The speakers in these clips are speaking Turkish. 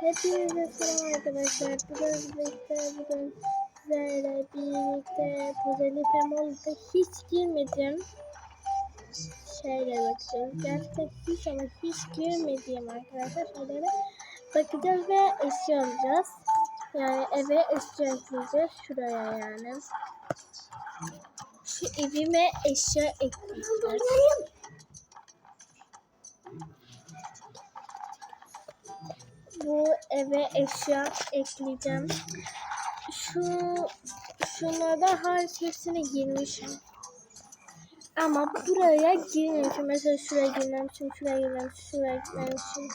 Hepinize selam arkadaşlar. Bugün birlikte bugün sizlerle birlikte Pozeli Femol'da hiç girmedim. Şeyle bakacağız. Gerçekten hiç ama hiç girmediğim arkadaşlar şeylere bakacağız ve eşya alacağız. Yani eve eşya ekleyeceğiz. Şuraya yani. Şu evime eşya ekleyeceğiz. Bu eve eşya ekleyeceğim. Şu şunlardan hariç hepsine girmişim. Ama buraya girmemişim. Mesela şuraya girmemişim, şuraya girmemişim, şuraya girmemişim,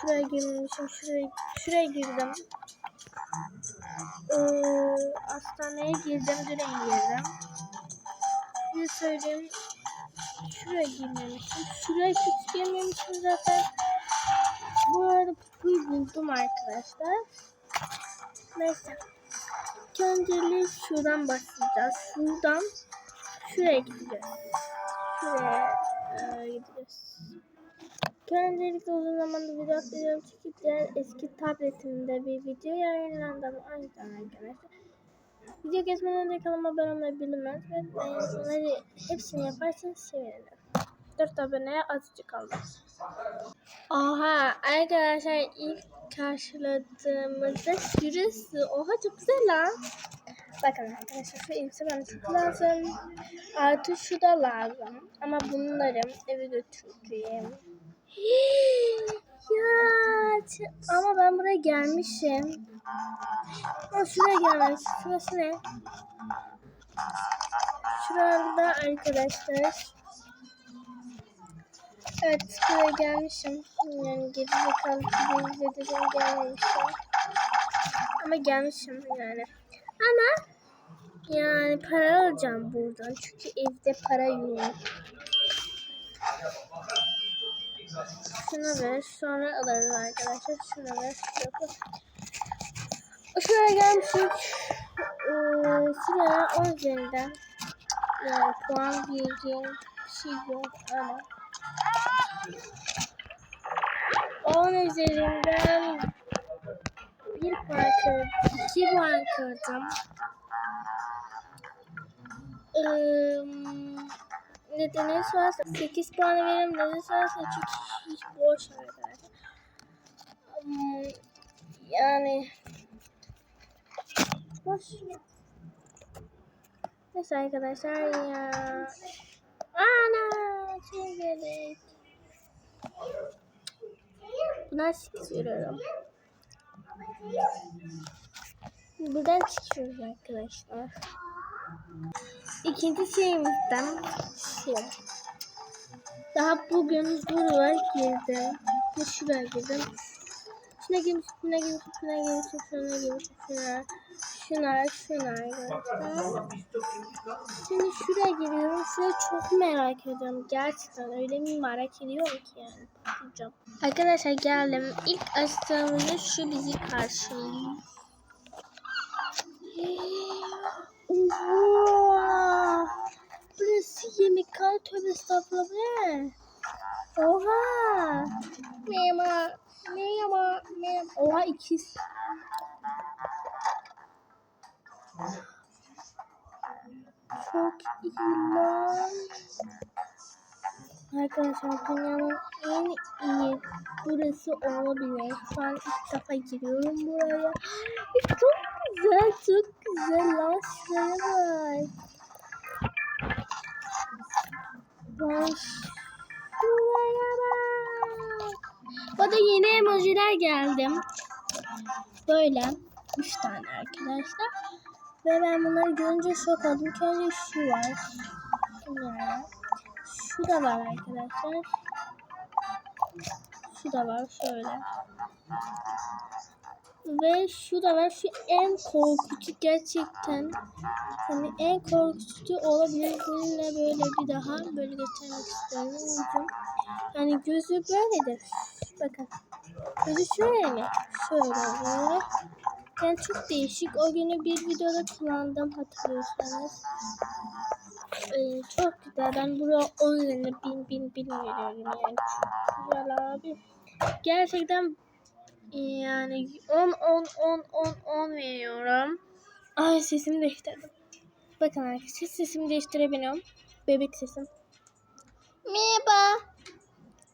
şuraya girmemişim, şuraya, şuraya girdim. Ee, hastaneye girdim, direğe girdim. Bir söyleyeyim. Şuraya girmemişim. Şuraya hiç girmemişim zaten. Bu arada pupuyu buldum arkadaşlar. Neyse. İlk Öncelik şuradan başlayacağız. Şuradan şuraya gideceğiz. Şuraya e, gideceğiz. Öncelikle uzun zamandır video atlıyorum çünkü diğer eski tabletimde bir video yayınlandı ama aynı arkadaşlar. Video geçmeden önce kanalıma abone olmayı bilmez ve beğenileri hepsini yaparsanız sevinirim. 4 aboneye azıcık kaldı. Oha arkadaşlar ilk karşıladığımızda şurası. Oha çok güzel lan. Bakın arkadaşlar şu elbise çok lazım. Artı şu da lazım. Ama bunları eve götüreceğim. ya ama ben buraya gelmişim. Ama şuraya gelmiş. Şurası ne? Şurada arkadaşlar. Evet buraya gelmişim. Yani geri zekalı gibi izledim gelmemişim. Ama gelmişim yani. Ama yani para alacağım buradan. Çünkü evde para yok. Şuna ver. Sonra alırız arkadaşlar. Şuna ver. Şuraya gelmişik. Ee, şuraya 10 üzerinden. Yani puan vereceğim bir şey yok ama. 10 üzerinden 1 puan kırdım. 2 puan kırdım. Ee, nedeni sorarsa 8 puan veririm. Nedeni sorarsa çünkü hiç boş arkadaşlar. Hmm, yani boş. Neyse arkadaşlar ya. Ana gerek. Buna 8 veriyorum. Buradan çıkıyoruz arkadaşlar. İkinci şeyimizden şu. Daha bugün buraya girdim. Ve şuraya girdim. Şuna girmiş, şuna girmiş, şuna girmiş, şuna girmiş, şuna. Şuna, şuna arkadaşlar. Şimdi şuraya giriyorum. Şurayı çok merak ediyorum. Gerçekten öyle mi merak ediyorum ki yani. Bakacağım. Arkadaşlar geldim. İlk açtığımda şu bizi karşılıyor. Oha! Burası yemekhane tövbe estağfurullah? Oha! Merhaba. Merhaba. Merhaba. Oha ikiz. Çok iyi lan. Arkadaşlar dünyanın en iyi burası olabilir. Şu an ilk defa giriyorum buraya. Çok güzel, çok güzel lan. Şuraya bak. Lan şuraya bak. Bana yeni emojiler geldim. Böyle. Üç tane arkadaşlar. Ve ben bunları görünce şok oldum. İlk önce şu var. Şu da var arkadaşlar. Şu da var şöyle. Ve şu da var. Şu en korkutucu gerçekten. Hani en korkutucu olabilir. Bununla böyle bir daha böyle göstermek istiyorum. Yani gözü böyledir. Bakın. Gözü şöyle mi? Şöyle oluyor. Yani çok değişik. O günü bir videoda kullandım hatırlıyorsanız. Ee, çok güzel. Ben buraya 10 üzerinde bin bin bin veriyorum yani. Güzel abi. Gerçekten Yani 10 10 10 10 10 veriyorum. Ay sesimi değiştirdim. Bakın arkadaşlar sesimi değiştirebiliyorum. Bebek sesim. Merhaba.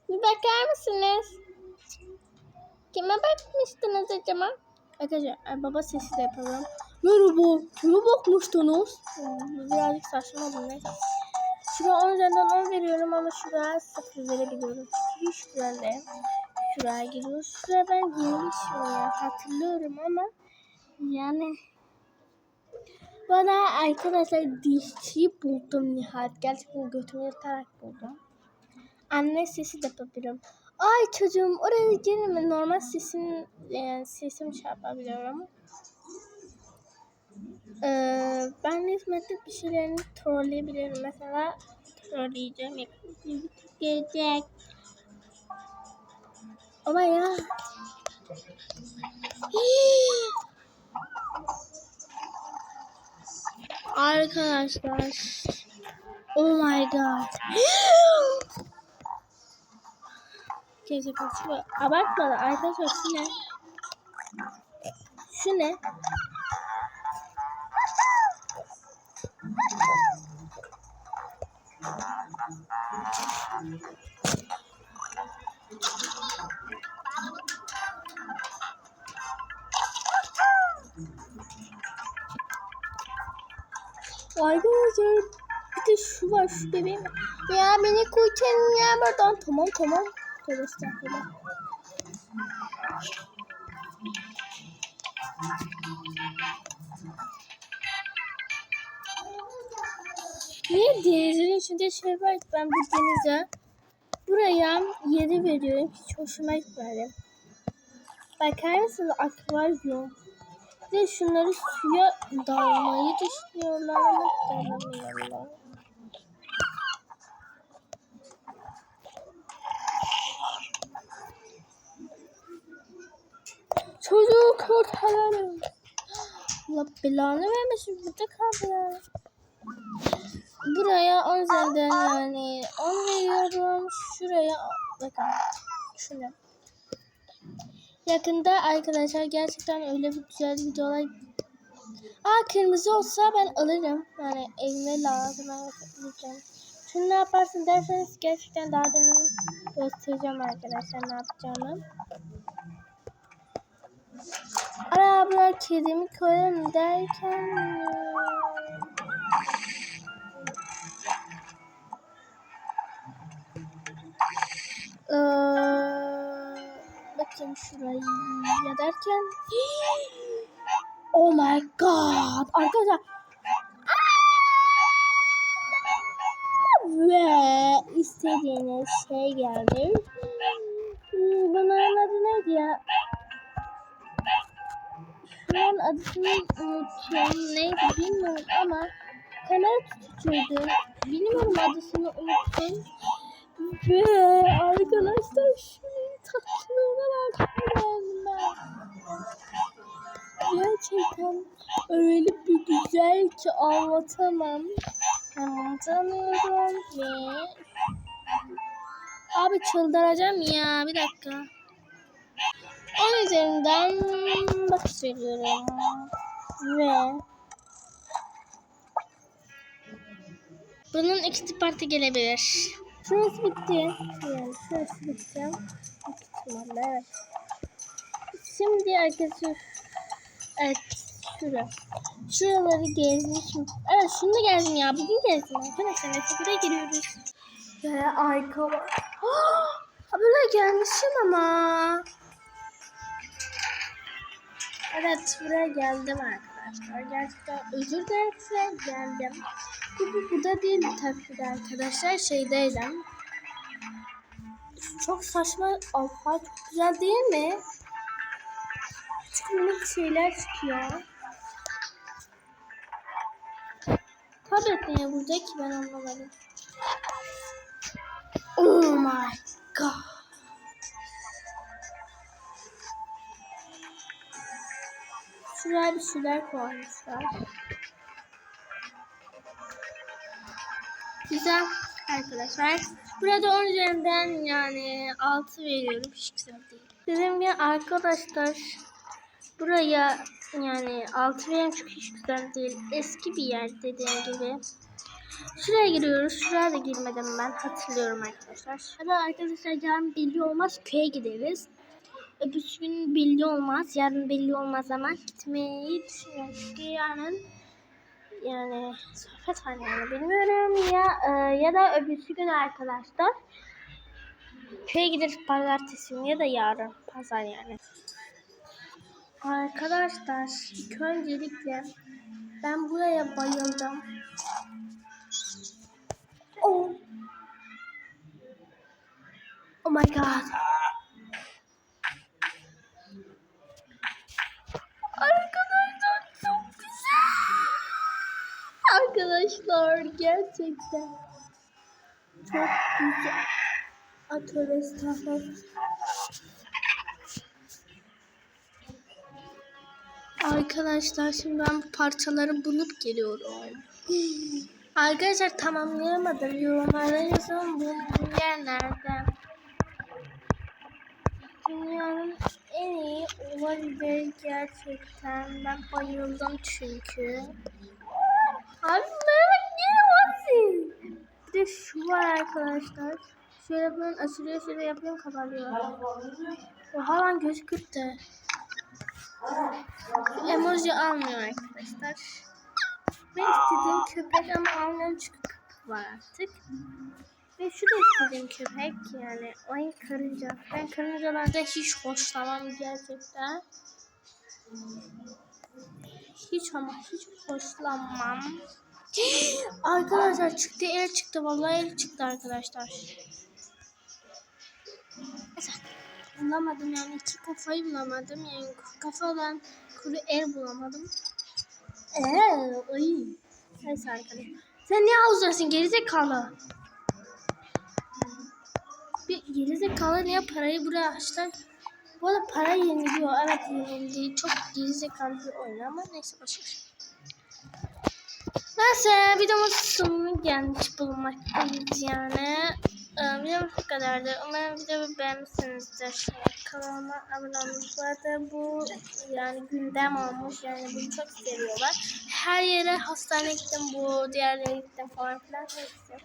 Bir bakar mısınız? Kime bakmıştınız acaba? Arkadaşlar ay, baba sesi de yapalım. Merhaba. Kime bakmıştınız? Hmm, birazcık saçma oldu neyse. Şuraya 10 üzerinden 10 veriyorum ama şuraya 0 verebiliyorum. Hiç güzel değil. Şuraya giriyoruz. Şuraya ben girmişim ya. Hatırlıyorum ama yani bana arkadaşlar dişçiyi buldum nihayet. Gerçekten götümü yırtarak buldum. Anne sesi de yapabiliyorum. Ay çocuğum oraya girme. Normal sesin yani sesimi şey yapabiliyorum. Ee, ben hizmette bir şeylerini trolleyebilirim. Mesela trolleyeceğim. Gelecek. Ama ya. Arkadaşlar. Oh my god. Gerizekalı şu abartmadı arkadaşlar şu ne? Şu ne? Arkadaşlar bir de şu var şu bebeğim. Ya beni kurtarın ya buradan. Tamam tamam. Tövbe estağfurullah. Niye denizin içinde şey var ben bu denize buraya 7 veriyorum. Hiç hoşuma gitmedi. Bakar mısınız akvaryum. De şunları suya dalmayı düşünüyorlar ama dalamıyorlar. Kurtaralım. Allah belanı vermesin burada ya. Buraya 10 üzerinden yani 10 veriyorum. Şuraya bakın. Şuna. Yakında arkadaşlar gerçekten öyle bir güzel videolar Aa kırmızı olsa ben alırım. Yani evime lazım. Yapacağım. Şunu ne yaparsın derseniz gerçekten daha demin göstereceğim arkadaşlar ne yapacağımı. Ara abla kedimi koyalım derken Ee, bakayım şurayı ya derken Oh my god arkadaşlar ve istediğiniz şey geldi. Bunların adı neydi ya? Şunun adını unutuyorum. Neydi bilmiyorum ama kamera tutucuydu. Bilmiyorum adını unuttum. Ve arkadaşlar şunun tatlılığına bakın ben. Gerçekten öyle bir güzel ki anlatamam. Anlatamıyorum ve... Abi çıldıracağım ya bir dakika. 10 üzerinden bakış veriyorum. Ve bunun ikinci parti gelebilir. Şurası bitti. Yani şurası bitti. İhtimalle evet. Şimdi arkadaşlar evet şura. Şuraları gezmişim. Evet şunu da gezdim ya. Bugün gezdim arkadaşlar. Buraya giriyoruz. Ve arka var. Böyle gelmişim ama. Evet buraya geldim arkadaşlar. Gerçekten özür dilerim geldim. Bu burada değil tabii de arkadaşlar. Şeydeydim. Çok saçma alfa çok güzel değil mi? Küçük minik şeyler çıkıyor. Tablet niye burada ki ben anlamadım. Oh my god. Şuraya bir şeyler koymuşlar. Güzel arkadaşlar. Burada 10 üzerinden yani 6 veriyorum. Hiç güzel değil. Dedim ya arkadaşlar buraya yani altı verim çok hiç güzel değil. Eski bir yer dediğim gibi. Şuraya giriyoruz. Şuraya da girmedim ben. Hatırlıyorum arkadaşlar. Hadi arkadaşlar yarın belli olmaz köye gideriz. Öbürsü gün belli olmaz. Yarın belli olmaz ama gitmeyi düşünüyorum. Çünkü yarın yani sohbet var yani bilmiyorum ya e, ya da öbürsü gün arkadaşlar köye gideriz pazartesi günü ya da yarın pazar yani. Arkadaşlar ilk öncelikle ben buraya bayıldım. Oh. Oh my god. Arkadaşlar çok güzel. Arkadaşlar gerçekten çok güzel. Atölye estağfurullah. Arkadaşlar şimdi ben parçaları bulup geliyorum. Arkadaşlar tamamlayamadım. Yorumlara yazın bu, bu yer nerede? Dünyanın en iyi olabilir gerçekten. Ben bayıldım çünkü. Abi merhaba Bir de şu var arkadaşlar. Şöyle yapıyorum açılıyor şöyle yapıyorum kapanıyor. Oha lan göz kırptı. Emoji almıyor arkadaşlar. Ben istediğim köpek ama almıyorum çünkü var artık. Ve şu da istediğim köpek yani ay karınca. Ben karıncalardan hiç hoşlanmam gerçekten. Hiç ama hiç hoşlanmam. Arkadaşlar çıktı el çıktı vallahi el çıktı arkadaşlar. Bulamadım yani iki kafayı bulamadım yani kafadan kuru el bulamadım. Eee ay. Neyse arkadaşlar. Sen niye havuzdasın gerizekalı? Bir gerizekalı niye parayı buraya açtın? Bu arada para yeniliyor. Evet yenildi. Çok gerizekalı bir oyun ama neyse başarı. Neyse videomuz sonuna gelmiş bulunmaktayız yani. Ee, videomuz bu kadardı. Umarım videomu beğenmişsinizdir. Kanalıma abone olmayı. Bu yani gündem olmuş. Yani bunu çok seviyorlar. Her yere hastaneye gittim bu. Diğerlere gittim falan filan. Neyse.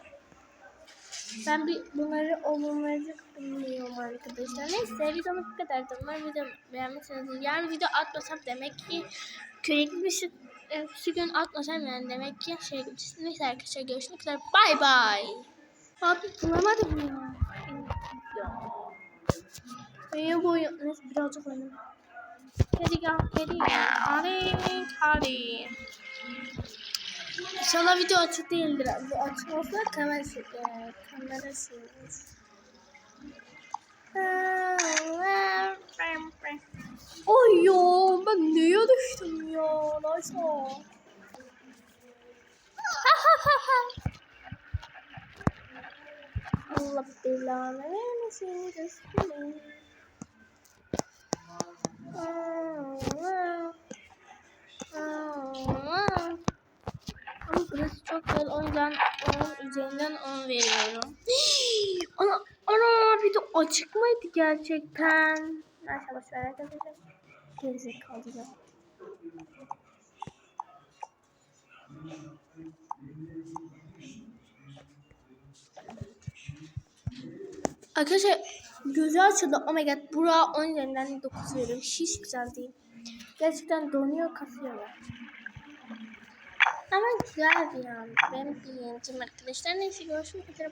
Ben bir bunları olumlayacak bilmiyorum arkadaşlar. Neyse videomuz bu kadardı. Umarım videomu beğenmişsinizdir. Yani video atmasam demek ki köye gitmişim. Öbürsü gün atmasam yani demek ki şey. Neyse arkadaşlar görüşmek üzere. Bay bay. Abi bulamadım ya. Benim bu neyse birazcık oynayayım. Hadi gel hadi hadi hadi. İnşallah video açık değildir. Açık olsa kamera kamera. Ay ya ben neye düştüm ya? Nasıl? Allah belanı vermesin resmini. Ama burası çok güzel. O yüzden onun üzerinden 10 veriyorum. ana, ana bir de açık mıydı gerçekten? Neyse boşver arkadaşlar. Gerizekalı ya. Arkadaşlar gözü açıldı. Oh my god. Bura 10 üzerinden 9 veriyorum. Hiç güzel değil. Gerçekten donuyor kasıyorlar. Ama güzel bir yani. Benim beğendim arkadaşlar. Neyse görüşmek üzere.